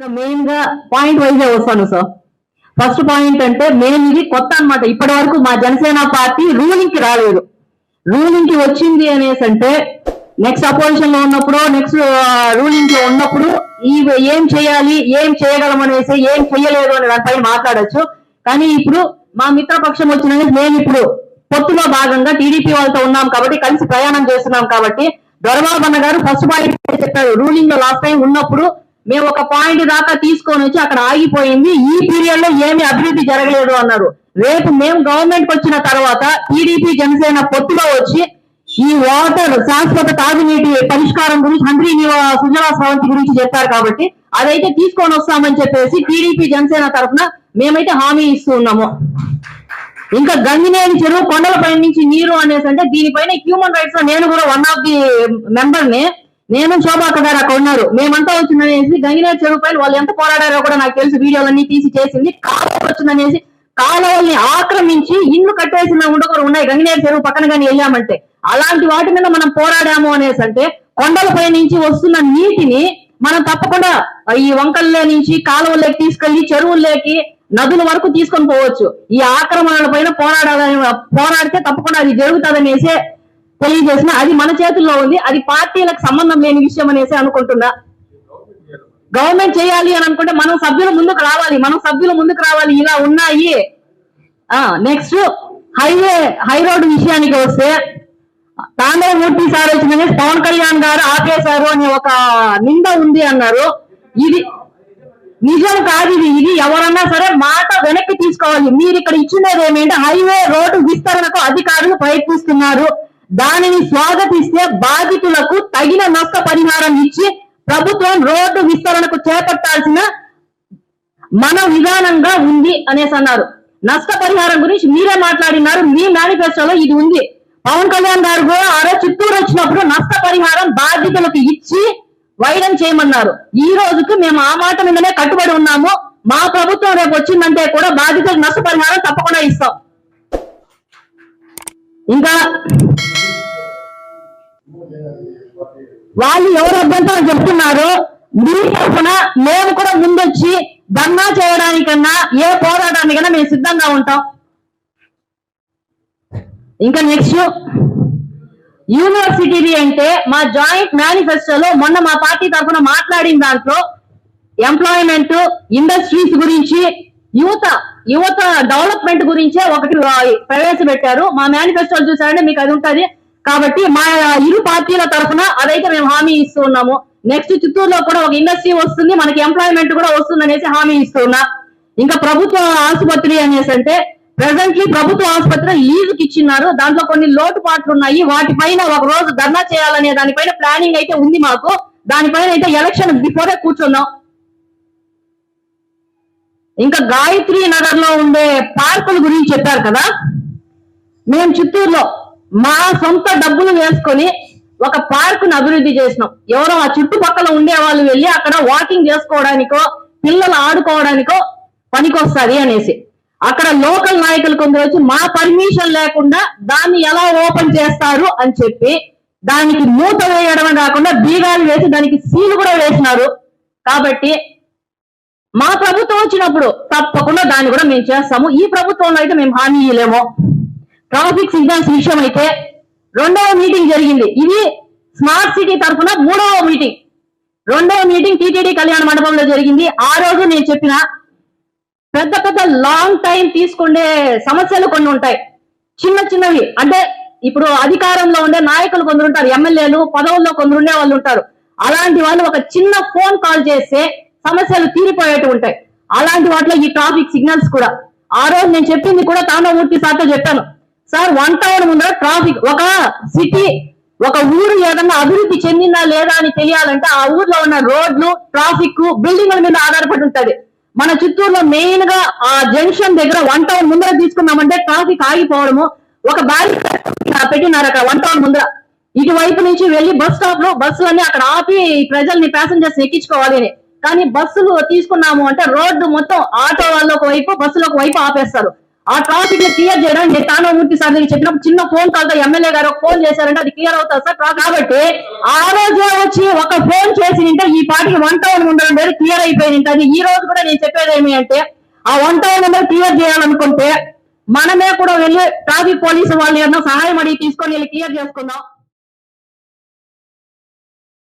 ఇంకా మెయిన్గా point wise వస్తాను సార్ ఫస్ట్ పాయింట్ అంటే మెయిన్ ఇది కొత్త అన్నమాట. ఇప్పటి వరకు మా జనసేన పార్టీ రూలింగ్కి రాలేదు. రూలింగ్కి వచ్చింది అనేసి అంటే నెక్స్ట్ అపోజిషన్లో ఉన్నప్పుడు నెక్స్ట్ రూలింగ్లో ఉన్నప్పుడు ఈ ఏం చేయాలి ఏం చేయగలం అనేసి ఏం చెయ్యలేదు అనే దానిపై మాట్లాడొచ్చు. కానీ ఇప్పుడు మా మిత్రపక్షం వచ్చిన మేము ఇప్పుడు పొత్తులో భాగంగా టీడీపీ వాళ్ళతో ఉన్నాం కాబట్టి కలిసి ప్రయాణం చేస్తున్నాం కాబట్టి దొరబాబన్న గారు ఫస్ట్ పాయింట్ చెప్పారు. రూలింగ్లో లాస్ట్ టైం ఉన్నప్పుడు మేము ఒక పాయింట్ దాకా తీసుకొని వచ్చి అక్కడ ఆగిపోయింది. ఈ పీరియడ్లో ఏమి అభివృద్ధి జరగలేదు అన్నారు. రేపు మేము గవర్నమెంట్కి వచ్చిన తర్వాత టీడీపీ జనసేన పొత్తులో వచ్చి ఈ వాటర్ శాశ్వత తాగునీటి పరిష్కారం గురించి హంద్రీ సుజలా స్రవంతి గురించి చెప్పారు కాబట్టి అదైతే తీసుకొని వస్తామని చెప్పేసి టీడీపీ జనసేన తరఫున మేమైతే హామీ ఇస్తూ ఉన్నాము. ఇంకా గంగినేని చెరువు కొండలపై నుంచి నీరు అనేసి అంటే దీనిపైన హ్యూమన్ రైట్స్లో నేను కూడా వన్ ఆఫ్ ది మెంబర్ని నేను శోభాక గారు అక్కడ ఉన్నారు. మేమంతా వచ్చిందనేసి గంగినేరు చెరువుపై వాళ్ళు ఎంత పోరాడారో కూడా నాకు తెలుసు. వీడియోలన్నీ తీసి చేసింది కాలువ వచ్చిందనేసి కాలువల్ని ఆక్రమించి ఇల్లు కట్టేసిన ఉండకూడదు. ఉన్నాయి. గంగినేరు చెరువు పక్కన కానీ వెళ్ళామంటే. అలాంటి వాటి మీద మనం పోరాడాము అనేసి అంటే కొండలపై నుంచి వస్తున్న నీటిని మనం తప్పకుండా ఈ వంకల్లో నుంచి కాలువల్లోకి తీసుకెళ్ళి చెరువుల్లోకి నదుల వరకు తీసుకొని పోవచ్చు. ఈ ఆక్రమణల పైన పోరాడాలని పోరాడితే తప్పకుండా అది జరుగుతుందనేసి తెలియజేసిన అది మన చేతుల్లో ఉంది అది పార్టీలకు సంబంధం లేని విషయం అనేసి అనుకుంటున్నా. గవర్నమెంట్ చేయాలి అని అనుకుంటే మనం సభ్యులు ముందుకు రావాలి మనం సభ్యులు ముందుకు రావాలి ఇలా ఉన్నాయి. ఆ నెక్స్ట్ హైవే హై రోడ్డు విషయానికి వస్తే తాండవమూర్తి సార్ వచ్చిన పవన్ కళ్యాణ్ గారు ఆపేశారు అనే ఒక నింద ఉంది అన్నారు. ఇది నిజం కాదు ఇది ఇది ఎవరన్నా సరే మాట వెనక్కి తీసుకోవాలి. మీరు ఇక్కడ ఇచ్చినది ఏమేంటే హైవే రోడ్డు విస్తరణకు అధికారులు ప్రయత్నిస్తున్నారు. దానిని స్వాగతిస్తే బాధితులకు తగిన నష్ట పరిహారం ఇచ్చి ప్రభుత్వం రోడ్డు విస్తరణకు చేపట్టాల్సిన మన విధానంగా ఉంది అనేసి అన్నారు. నష్టపరిహారం గురించి మీరే మాట్లాడినారు మీ మేనిఫెస్టోలో ఇది ఉంది. పవన్ కళ్యాణ్ గారు కూడా ఆ రోజు చిత్తూరు వచ్చినప్పుడు నష్టపరిహారం బాధితులకు ఇచ్చి వైరం చేయమన్నారు. ఈ రోజుకు మేము ఆ మాట మీదనే కట్టుబడి ఉన్నాము. మా ప్రభుత్వం రేపు వచ్చిందంటే కూడా బాధితులకు నష్టపరిహారం తప్పకుండా ఇస్తాం. ఇంకా వాళ్ళు ఎవరు అభ్యంతరం చెప్తున్నారో మీ తరఫున మేము కూడా ముందొచ్చి ధర్నా చేయడానికన్నా ఏ పోరాటానికైనా మేము సిద్ధంగా ఉంటాం. ఇంకా నెక్స్ట్ యూనివర్సిటీ అంటే మా జాయింట్ మేనిఫెస్టోలో మొన్న మా పార్టీ తరఫున మాట్లాడిన దాంట్లో ఎంప్లాయ్మెంట్ ఇండస్ట్రీస్ గురించి యువత యువత డెవలప్మెంట్ గురించే ఒకటి ప్రవేశపెట్టారు. మా మేనిఫెస్టోలు చూసారంటే మీకు అది ఉంటుంది. కాబట్టి మా ఇరు పార్టీల తరఫున అదైతే మేము హామీ ఇస్తూ ఉన్నాము. నెక్స్ట్ చిత్తూరులో కూడా ఒక ఇండస్ట్రీ వస్తుంది మనకి ఎంప్లాయ్మెంట్ కూడా వస్తుంది అనేసి హామీ ఇస్తున్నా ఇంకా ప్రభుత్వ ఆసుపత్రి అనేసి అంటే ప్రెసెంట్లీ ప్రభుత్వ ఆసుపత్రి లీజుకి ఇచ్చినారు దాంట్లో కొన్ని లోటుపాట్లు ఉన్నాయి. వాటిపైన ఒక రోజు ధర్నా చేయాలనే దానిపైన ప్లానింగ్ అయితే ఉంది మాకు. దానిపైన అయితే ఎలక్షన్ బిఫోరే కూర్చున్నాం. ఇంకా గాయత్రి నగర్లో ఉండే పార్కుల గురించి చెప్పారు కదా? మేము చిత్తూరులో మా సొంత డబ్బులు వేసుకొని ఒక పార్క్ను అభివృద్ధి చేసినాం. ఎవరో ఆ చుట్టుపక్కల ఉండే వాళ్ళు వెళ్ళి అక్కడ వాకింగ్ చేసుకోవడానికో పిల్లలు ఆడుకోవడానికో పనికొస్తుంది అనేసి. అక్కడ లోకల్ నాయకులు కొందరు వచ్చి మా పర్మిషన్ లేకుండా దాన్ని ఎలా ఓపెన్ చేస్తారు? అని చెప్పి దానికి మూత వేయడమే కాకుండా బీగాలు వేసి దానికి సీలు కూడా వేసినారు. కాబట్టి మా ప్రభుత్వం వచ్చినప్పుడు తప్పకుండా దాన్ని కూడా మేము చేస్తాము. ఈ ప్రభుత్వంలో అయితే మేము హామీ ఇవ్వలేము ట్రాఫిక్ సిగ్నల్స్ విషయం అయితే రెండవ మీటింగ్ జరిగింది. ఇది స్మార్ట్ సిటీ తరఫున మూడవ మీటింగ్ రెండవ మీటింగ్ టీటీడీ కళ్యాణ మండపంలో జరిగింది. ఆ రోజు నేను చెప్పిన పెద్ద పెద్ద లాంగ్ టైం తీసుకునే సమస్యలు కొన్ని ఉంటాయి. చిన్న చిన్నవి. అంటే ఇప్పుడు అధికారంలో ఉండే నాయకులు కొందరు ఉంటారు ఎమ్మెల్యేలు పదవుల్లో కొందరు ఉండే వాళ్ళు ఉంటారు. అలాంటి వాళ్ళు ఒక చిన్న ఫోన్ కాల్ చేస్తే సమస్యలు తీరిపోయేట్టు ఉంటాయి. అలాంటి వాటిలో ఈ ట్రాఫిక్ సిగ్నల్స్ కూడా. ఆ రోజు నేను చెప్పింది కూడా తాండవమూర్తి సార్తో చెప్పాను. సార్ వన్ టౌన్ ముందర ట్రాఫిక్. ఒక సిటీ ఒక ఊరు ఏదన్నా అభివృద్ధి చెందిందా లేదా అని తెలియాలంటే ఆ ఊర్లో ఉన్న రోడ్లు ట్రాఫిక్ బిల్డింగ్ల మీద ఆధారపడి ఉంటది. మన చిత్తూరులో మెయిన్గా ఆ జంక్షన్ దగ్గర వన్ టౌన్ ముందర తీసుకున్నామంటే ట్రాఫిక్ ఆగిపోవడము ఒక బ్యారీ పెట్టినారు అక్కడ వన్ టౌన్ ముందర. ఇటువైపు నుంచి వెళ్ళి బస్ స్టాప్లో బస్సులన్నీ అక్కడ ఆపి ప్రజల్ని ప్యాసింజర్స్ ఎక్కించుకోవాలి అని. కానీ బస్సులు తీసుకున్నాము అంటే రోడ్డు మొత్తం ఆటో వాళ్ళు ఒక వైపు బస్సులు ఒక వైపు ఆపేస్తారు. ఆ ట్రాఫిక్ని క్లియర్ చేయడం నేను తానమూర్తి సార్ దగ్గర చెప్పినప్పుడు చిన్న ఫోన్ కాల్తో ఎమ్మెల్యే గారు ఫోన్ చేశారంటే అది క్లియర్ అవుతుంది సార్ ట్రాఫిక్. కాబట్టి ఆ రోజే వచ్చి ఒక ఫోన్ చేసి నింటే ఈ పాటికి వన్ టౌన్ ఉండడం లేదు క్లియర్ అయిపోయి ఉంటుంది ఈ రోజు కూడా నేను చెప్పేది ఏమి అంటే ఆ వన్ టౌన్ నెంబర్ క్లియర్ చేయాలనుకుంటే మనమే కూడా వెళ్ళి ట్రాఫిక్ పోలీసు వాళ్ళు ఏమన్నా సహాయం అడిగి తీసుకొని వెళ్ళి క్లియర్ చేసుకుందాం